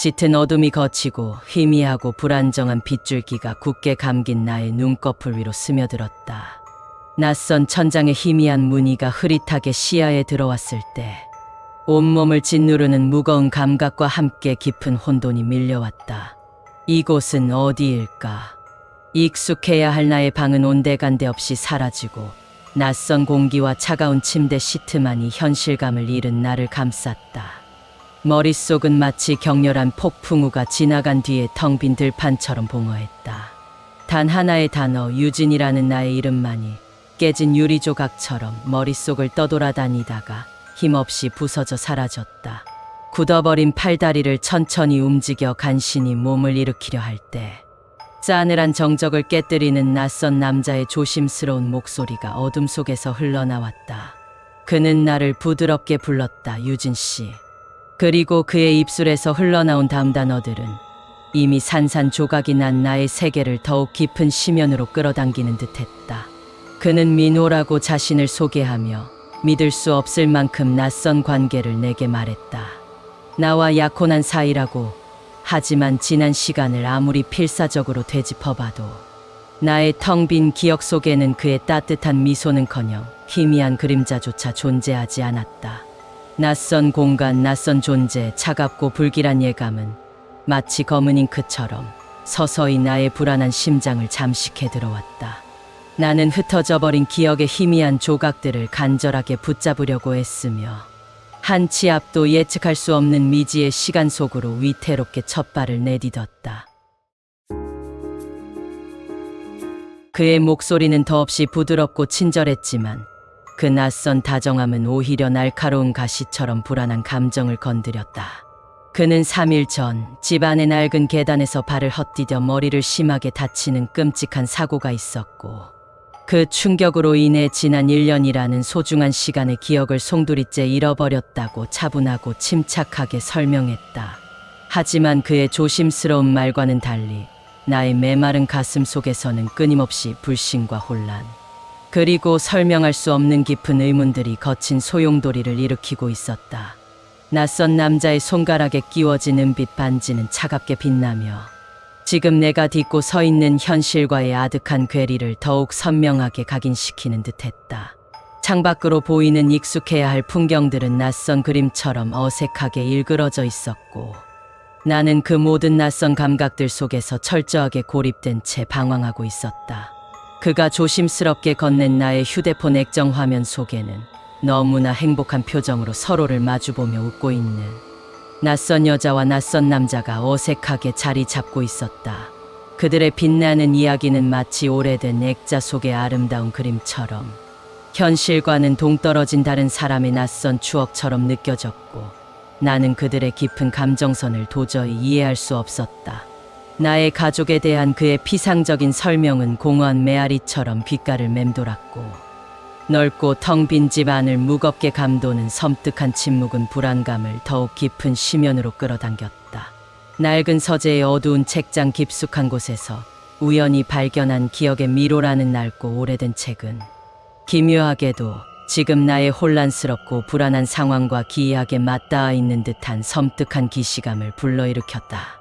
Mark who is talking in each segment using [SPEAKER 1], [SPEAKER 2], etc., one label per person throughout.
[SPEAKER 1] 짙은 어둠이 거치고 희미하고 불안정한 빗줄기가 굳게 감긴 나의 눈꺼풀 위로 스며들었다. 낯선 천장의 희미한 무늬가 흐릿하게 시야에 들어왔을 때 온몸을 짓누르는 무거운 감각과 함께 깊은 혼돈이 밀려왔다. 이곳은 어디일까? 익숙해야 할 나의 방은 온데간데 없이 사라지고 낯선 공기와 차가운 침대 시트만이 현실감을 잃은 나를 감쌌다. 머릿속은 마치 격렬한 폭풍우가 지나간 뒤에 텅 빈 들판처럼 봉허했다. 단 하나의 단어 유진이라는 나의 이름만이 깨진 유리 조각처럼 머릿속을 떠돌아다니다가 힘없이 부서져 사라졌다. 굳어버린 팔다리를 천천히 움직여 간신히 몸을 일으키려 할 때 싸늘한 정적을 깨뜨리는 낯선 남자의 조심스러운 목소리가 어둠 속에서 흘러나왔다. 그는 나를 부드럽게 불렀다, 유진 씨. 그리고 그의 입술에서 흘러나온 다음 단어들은 이미 산산조각이 난 나의 세계를 더욱 깊은 심연으로 끌어당기는 듯했다. 그는 민호라고 자신을 소개하며 믿을 수 없을 만큼 낯선 관계를 내게 말했다. 나와 약혼한 사이라고 하지만 지난 시간을 아무리 필사적으로 되짚어봐도 나의 텅 빈 기억 속에는 그의 따뜻한 미소는커녕 희미한 그림자조차 존재하지 않았다. 낯선 공간, 낯선 존재, 차갑고 불길한 예감은 마치 검은 잉크처럼 서서히 나의 불안한 심장을 잠식해 들어왔다. 나는 흩어져 버린 기억의 희미한 조각들을 간절하게 붙잡으려고 했으며 한 치 앞도 예측할 수 없는 미지의 시간 속으로 위태롭게 첫 발을 내디뎠다. 그의 목소리는 더없이 부드럽고 친절했지만 그 낯선 다정함은 오히려 날카로운 가시처럼 불안한 감정을 건드렸다. 그는 3일 전 집안의 낡은 계단에서 발을 헛디뎌 머리를 심하게 다치는 끔찍한 사고가 있었고 그 충격으로 인해 지난 1년이라는 소중한 시간의 기억을 송두리째 잃어버렸다고 차분하고 침착하게 설명했다. 하지만 그의 조심스러운 말과는 달리 나의 메마른 가슴 속에서는 끊임없이 불신과 혼란, 그리고 설명할 수 없는 깊은 의문들이 거친 소용돌이를 일으키고 있었다. 낯선 남자의 손가락에 끼워진 은빛 반지는 차갑게 빛나며 지금 내가 딛고 서 있는 현실과의 아득한 괴리를 더욱 선명하게 각인시키는 듯했다. 창밖으로 보이는 익숙해야 할 풍경들은 낯선 그림처럼 어색하게 일그러져 있었고 나는 그 모든 낯선 감각들 속에서 철저하게 고립된 채 방황하고 있었다. 그가 조심스럽게 건넨 나의 휴대폰 액정 화면 속에는 너무나 행복한 표정으로 서로를 마주보며 웃고 있는 낯선 여자와 낯선 남자가 어색하게 자리 잡고 있었다. 그들의 빛나는 이야기는 마치 오래된 액자 속의 아름다운 그림처럼 현실과는 동떨어진 다른 사람의 낯선 추억처럼 느껴졌고 나는 그들의 깊은 감정선을 도저히 이해할 수 없었다. 나의 가족에 대한 그의 피상적인 설명은 공허한 메아리처럼 귓가를 맴돌았고 넓고 텅 빈 집 안을 무겁게 감도는 섬뜩한 침묵은 불안감을 더욱 깊은 심연으로 끌어당겼다. 낡은 서재의 어두운 책장 깊숙한 곳에서 우연히 발견한 기억의 미로라는 낡고 오래된 책은 기묘하게도 지금 나의 혼란스럽고 불안한 상황과 기이하게 맞닿아 있는 듯한 섬뜩한 기시감을 불러일으켰다.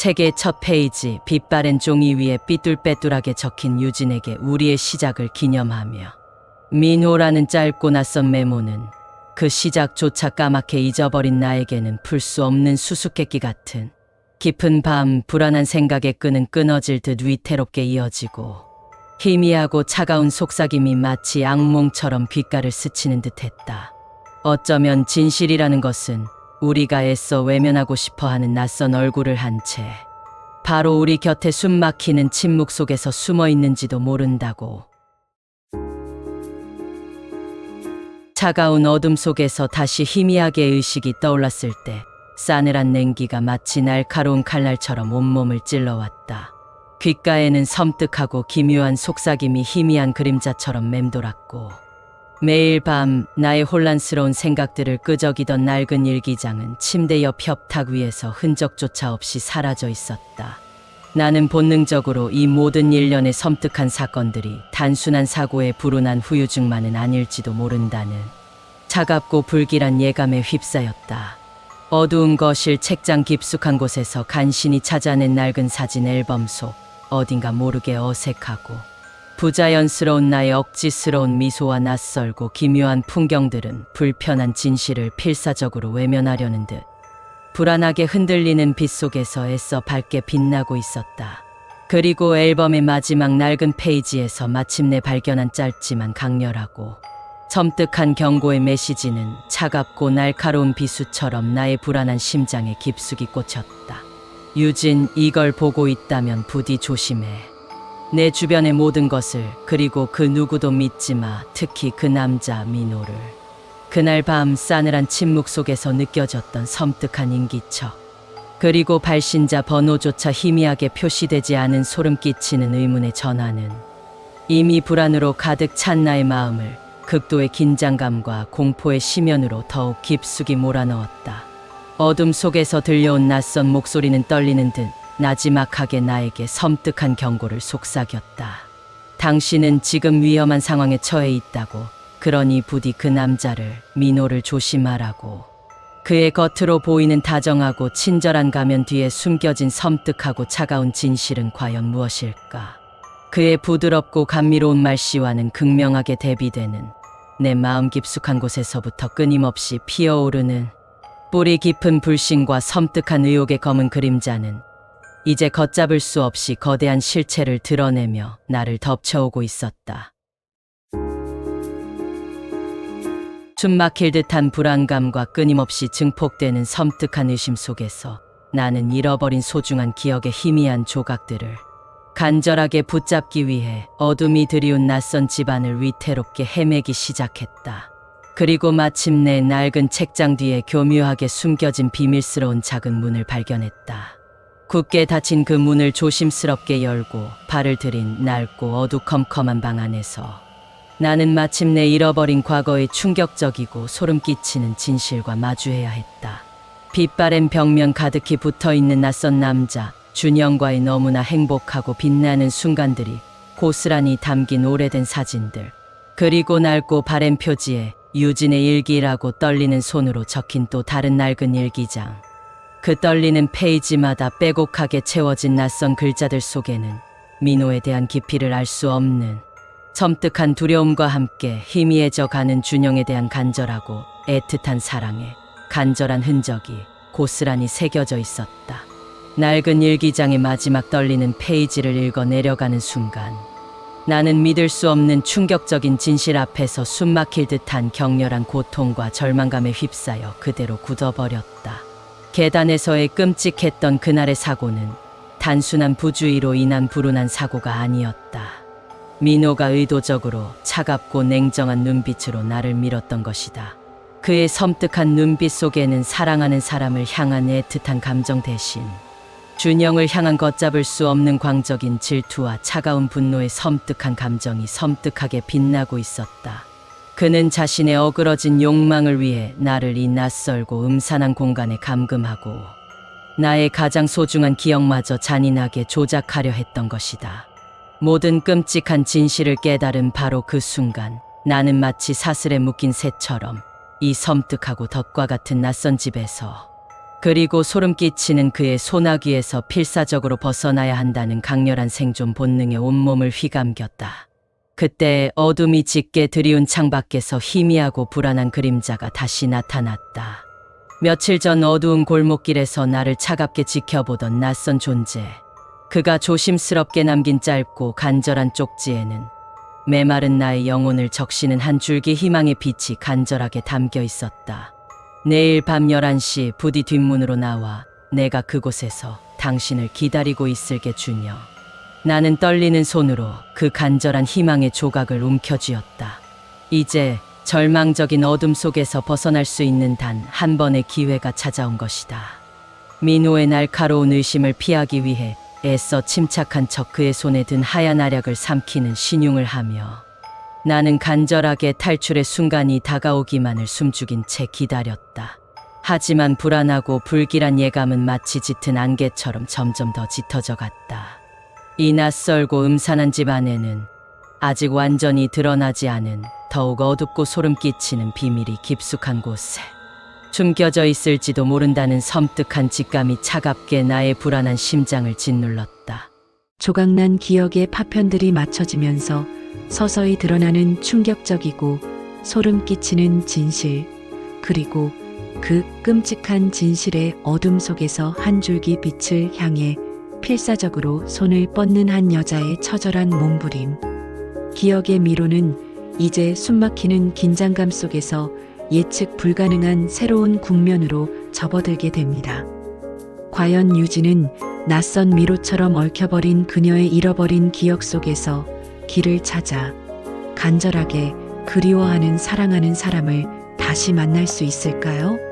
[SPEAKER 1] 책의 첫 페이지 빛바랜 종이 위에 삐뚤빼뚤하게 적힌 유진에게 우리의 시작을 기념하며 민호라는 짧고 낯선 메모는 그 시작조차 까맣게 잊어버린 나에게는 풀 수 없는 수수께끼 같은 깊은 밤 불안한 생각에 끄는 끊어질 듯 위태롭게 이어지고 희미하고 차가운 속삭임이 마치 악몽처럼 귓가를 스치는 듯했다. 어쩌면 진실이라는 것은 우리가 애써 외면하고 싶어 하는 낯선 얼굴을 한 채 바로 우리 곁에 숨 막히는 침묵 속에서 숨어 있는지도 모른다고. 차가운 어둠 속에서 다시 희미하게 의식이 떠올랐을 때 싸늘한 냉기가 마치 날카로운 칼날처럼 온몸을 찔러왔다. 귓가에는 섬뜩하고 기묘한 속삭임이 희미한 그림자처럼 맴돌았고 매일 밤 나의 혼란스러운 생각들을 끄적이던 낡은 일기장은 침대 옆 협탁 위에서 흔적조차 없이 사라져 있었다. 나는 본능적으로 이 모든 일련의 섬뜩한 사건들이 단순한 사고에 불운한 후유증만은 아닐지도 모른다는 차갑고 불길한 예감에 휩싸였다. 어두운 거실 책장 깊숙한 곳에서 간신히 찾아낸 낡은 사진 앨범 속 어딘가 모르게 어색하고 부자연스러운 나의 억지스러운 미소와 낯설고 기묘한 풍경들은 불편한 진실을 필사적으로 외면하려는 듯 불안하게 흔들리는 빛 속에서 애써 밝게 빛나고 있었다. 그리고 앨범의 마지막 낡은 페이지에서 마침내 발견한 짧지만 강렬하고 섬뜩한 경고의 메시지는 차갑고 날카로운 비수처럼 나의 불안한 심장에 깊숙이 꽂혔다. 유진, 이걸 보고 있다면 부디 조심해. 내 주변의 모든 것을 그리고 그 누구도 믿지 마. 특히 그 남자 민호를. 그날 밤 싸늘한 침묵 속에서 느껴졌던 섬뜩한 인기척. 그리고 발신자 번호조차 희미하게 표시되지 않은 소름 끼치는 의문의 전화는 이미 불안으로 가득 찬 나의 마음을 극도의 긴장감과 공포의 심연으로 더욱 깊숙이 몰아넣었다. 어둠 속에서 들려온 낯선 목소리는 떨리는 듯 나지막하게 나에게 섬뜩한 경고를 속삭였다. 당신은 지금 위험한 상황에 처해 있다고. 그러니 부디 그 남자를, 민호를 조심하라고. 그의 겉으로 보이는 다정하고 친절한 가면 뒤에 숨겨진 섬뜩하고 차가운 진실은 과연 무엇일까? 그의 부드럽고 감미로운 말씨와는 극명하게 대비되는 내 마음 깊숙한 곳에서부터 끊임없이 피어오르는 뿌리 깊은 불신과 섬뜩한 의혹의 검은 그림자는 이제 걷잡을 수 없이 거대한 실체를 드러내며 나를 덮쳐오고 있었다. 숨 막힐 듯한 불안감과 끊임없이 증폭되는 섬뜩한 의심 속에서 나는 잃어버린 소중한 기억의 희미한 조각들을 간절하게 붙잡기 위해 어둠이 드리운 낯선 집안을 위태롭게 헤매기 시작했다. 그리고 마침내 낡은 책장 뒤에 교묘하게 숨겨진 비밀스러운 작은 문을 발견했다. 굳게 닫힌 그 문을 조심스럽게 열고 발을 들인 낡고 어두컴컴한 방 안에서 나는 마침내 잃어버린 과거의 충격적이고 소름 끼치는 진실과 마주해야 했다. 빛바랜 벽면 가득히 붙어 있는 낯선 남자, 준영과의 너무나 행복하고 빛나는 순간들이 고스란히 담긴 오래된 사진들, 그리고 낡고 바랜 표지에 유진의 일기라고 떨리는 손으로 적힌 또 다른 낡은 일기장. 그 떨리는 페이지마다 빼곡하게 채워진 낯선 글자들 속에는 민호에 대한 깊이를 알 수 없는 섬뜩한 두려움과 함께 희미해져 가는 준영에 대한 간절하고 애틋한 사랑에 간절한 흔적이 고스란히 새겨져 있었다. 낡은 일기장의 마지막 떨리는 페이지를 읽어 내려가는 순간 나는 믿을 수 없는 충격적인 진실 앞에서 숨 막힐 듯한 격렬한 고통과 절망감에 휩싸여 그대로 굳어버렸다. 계단에서의 끔찍했던 그날의 사고는 단순한 부주의로 인한 불운한 사고가 아니었다. 민호가 의도적으로 차갑고 냉정한 눈빛으로 나를 밀었던 것이다. 그의 섬뜩한 눈빛 속에는 사랑하는 사람을 향한 애틋한 감정 대신 준영을 향한 걷잡을 수 없는 광적인 질투와 차가운 분노의 섬뜩한 감정이 섬뜩하게 빛나고 있었다. 그는 자신의 어그러진 욕망을 위해 나를 이 낯설고 음산한 공간에 감금하고 나의 가장 소중한 기억마저 잔인하게 조작하려 했던 것이다. 모든 끔찍한 진실을 깨달은 바로 그 순간 나는 마치 사슬에 묶인 새처럼 이 섬뜩하고 덫과 같은 낯선 집에서 그리고 소름 끼치는 그의 소나귀에서 필사적으로 벗어나야 한다는 강렬한 생존 본능에 온몸을 휘감겼다. 그때 어둠이 짙게 드리운 창밖에서 희미하고 불안한 그림자가 다시 나타났다. 며칠 전 어두운 골목길에서 나를 차갑게 지켜보던 낯선 존재. 그가 조심스럽게 남긴 짧고 간절한 쪽지에는 메마른 나의 영혼을 적시는 한 줄기 희망의 빛이 간절하게 담겨 있었다. 내일 밤 11시 부디 뒷문으로 나와 내가 그곳에서 당신을 기다리고 있을게 주녀. 나는 떨리는 손으로 그 간절한 희망의 조각을 움켜쥐었다. 이제 절망적인 어둠 속에서 벗어날 수 있는 단 한 번의 기회가 찾아온 것이다. 민호의 날카로운 의심을 피하기 위해 애써 침착한 척 그의 손에 든 하얀 알약을 삼키는 신용을 하며 나는 간절하게 탈출의 순간이 다가오기만을 숨죽인 채 기다렸다. 하지만 불안하고 불길한 예감은 마치 짙은 안개처럼 점점 더 짙어져 갔다. 이 낯설고 음산한 집 안에는 아직 완전히 드러나지 않은 더욱 어둡고 소름 끼치는 비밀이 깊숙한 곳에 숨겨져 있을지도 모른다는 섬뜩한 직감이 차갑게 나의 불안한 심장을 짓눌렀다.
[SPEAKER 2] 조각난 기억의 파편들이 맞춰지면서 서서히 드러나는 충격적이고 소름 끼치는 진실, 그리고 그 끔찍한 진실의 어둠 속에서 한 줄기 빛을 향해 필사적으로 손을 뻗는 한 여자의 처절한 몸부림. 기억의 미로는 이제 숨막히는 긴장감 속에서 예측 불가능한 새로운 국면으로 접어들게 됩니다. 과연 유진은 낯선 미로처럼 얽혀버린 그녀의 잃어버린 기억 속에서 길을 찾아 간절하게 그리워하는 사랑하는 사람을 다시 만날 수 있을까요?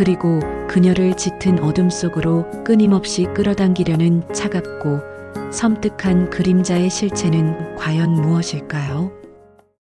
[SPEAKER 2] 그리고 그녀를 짙은 어둠 속으로 끊임없이 끌어당기려는 차갑고 섬뜩한 그림자의 실체는 과연 무엇일까요?